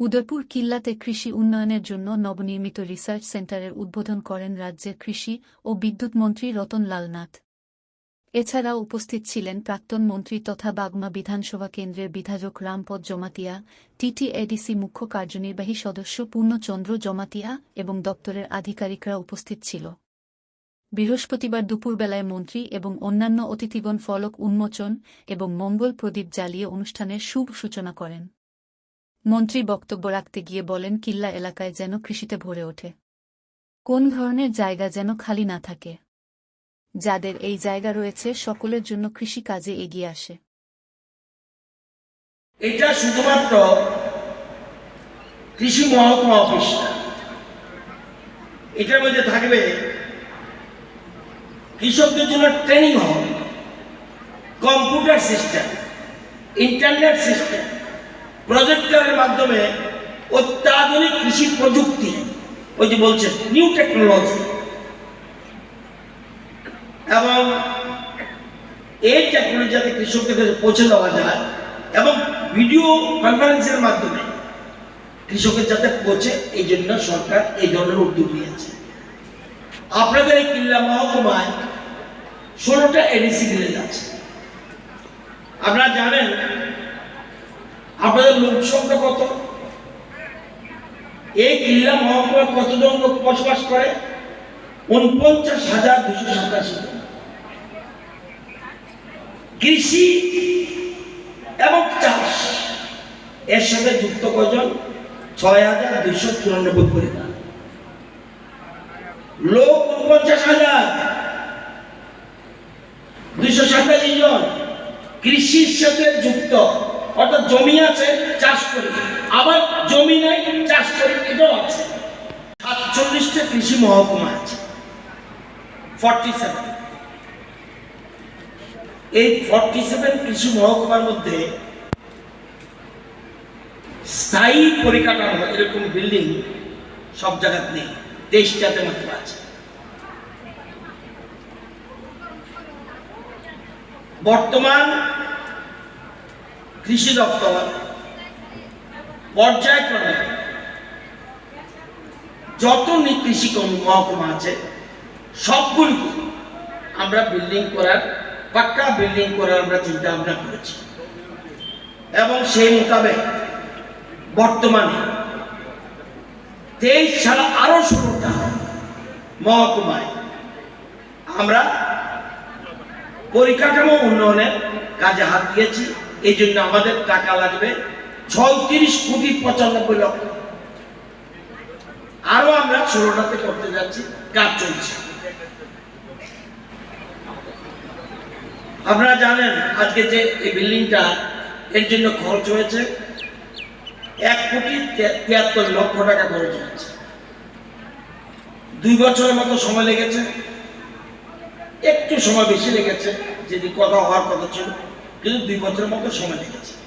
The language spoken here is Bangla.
উদয়পুর কিল্লাতে কৃষি উন্নয়নের জন্য নবনির্মিত রিসার্চ সেন্টারের উদ্বোধন করেন রাজ্যের কৃষি ও বিদ্যুৎ মন্ত্রী রতন নাথ এছাড়াও উপস্থিত ছিলেন প্রাক্তন মন্ত্রী তথা বাগমা বিধানসভা কেন্দ্রের বিধায়ক রামপদ জমাতিয়া টিটিএডিসি মুখ্য কার্যনির্বাহী সদস্য পূর্ণচন্দ্র জমাতিয়া এবং দপ্তরের আধিকারিকরা উপস্থিত ছিল। বৃহস্পতিবার দুপুরবেলায় মন্ত্রী এবং অন্যান্য অতিথিগণ ফলক উন্মোচন এবং মঙ্গল প্রদীপ জ্বালিয়ে অনুষ্ঠানের শুভ সূচনা করেন। মন্ত্রী বক্তব্য রাখতে গিয়ে বলেন, কিল্লা এলাকায় যেন কৃষিতে ভরে ওঠে। কোন ধরনের জায়গা যেন খালি না থাকে? যাদের এই জায়গা রয়েছে, সকলের জন্য কৃষি কাজে এগিয়ে আসে। এটা শুধুমাত্র কৃষি মহকুমা অফিস এটার মধ্যে থাকবে কৃষকদের জন্য ট্রেনিং হবে কম্পিউটার সিস্টেম ইন্টারনেট সিস্টেম প্রজেক্টরের মাধ্যমে অত্যাধুনিক কৃষি প্রযুক্তি, ওই যে বলছেন নিউ টেকনোলজি এবং এই টেকনোলজি যাতে কৃষকদের কাছে পৌঁছে দেওয়া যায় এবং ভিডিও কনফারেন্সের মাধ্যমে কৃষকের যাতে পৌঁছে, এই জন্য সরকার এই ধরনের উদ্যোগ নিয়েছে। আপনাদের এই কিল্লা মহকুমায় ষোলোটা এডিসি ভিলেজ আছে। আপনারা জানেন আপনাদের লোক সংখ্যা কত? এই কিল্লা মহকুমায় কতজন লোক বসবাস করে? উনপঞ্চাশ হাজার দুশো সাতাশি কৃষি এবং চাষ, এর সাথে যুক্ত কজন? ছয় হাজার দুইশো চুরানব্বই পরিবার। লোক উনপঞ্চাশ হাজার। দুইশো সাতাশি জন। কৃষির সাথে যুক্ত। অর্থাৎ জমি আছে, চাষ করি। আবার জমি নাই, চাষ করি, এটাও আছে। সাতচল্লিশটা কৃষি মহকুমা আছে। ফর্টি এই ফর্টি সেভেন কৃষি মহকুমার মধ্যে স্থায়ী পরিকাঠামো, এরকম বিল্ডিং সব জায়গাতে নেই। তেইশটাতে মাত্র আছে। বর্তমান কৃষি দপ্তর, পর্যায়ক্রমে যত কৃষি মহকুমা আছে, সবগুলিকে আমরা বিল্ডিং করার, পাক্কা বিল্ডিং করার আমরা চিন্তা ভাবনা করেছি। এবং সেই মোতাবেক বর্তমানে তেইশ ছাড়া আরও ষোলোটা মহকুমায়। আমরা পরিকাঠামো উন্নয়নের কাজে হাত দিয়েছি। এই জন্য আমাদের টাকা লাগবে ছয়ত্রিশ কোটি পঁচানব্বই লক্ষ। আরও আমরা ষোলোটাতে করতে যাচ্ছি, কাজ চলছে। আপনারা জানেন, আজকে যে এই বিল্ডিংটা, এর জন্য খরচ হয়েছে এক কোটি তিয়াত্তর লক্ষ টাকা খরচ হয়েছে। দুই বছরের মতো সময় লেগেছে। একটু সময় বেশি লেগেছে যেটি কথা হওয়ার কথা ছিল। কিন্তু দুই বছরের মতো সময় লেগেছে।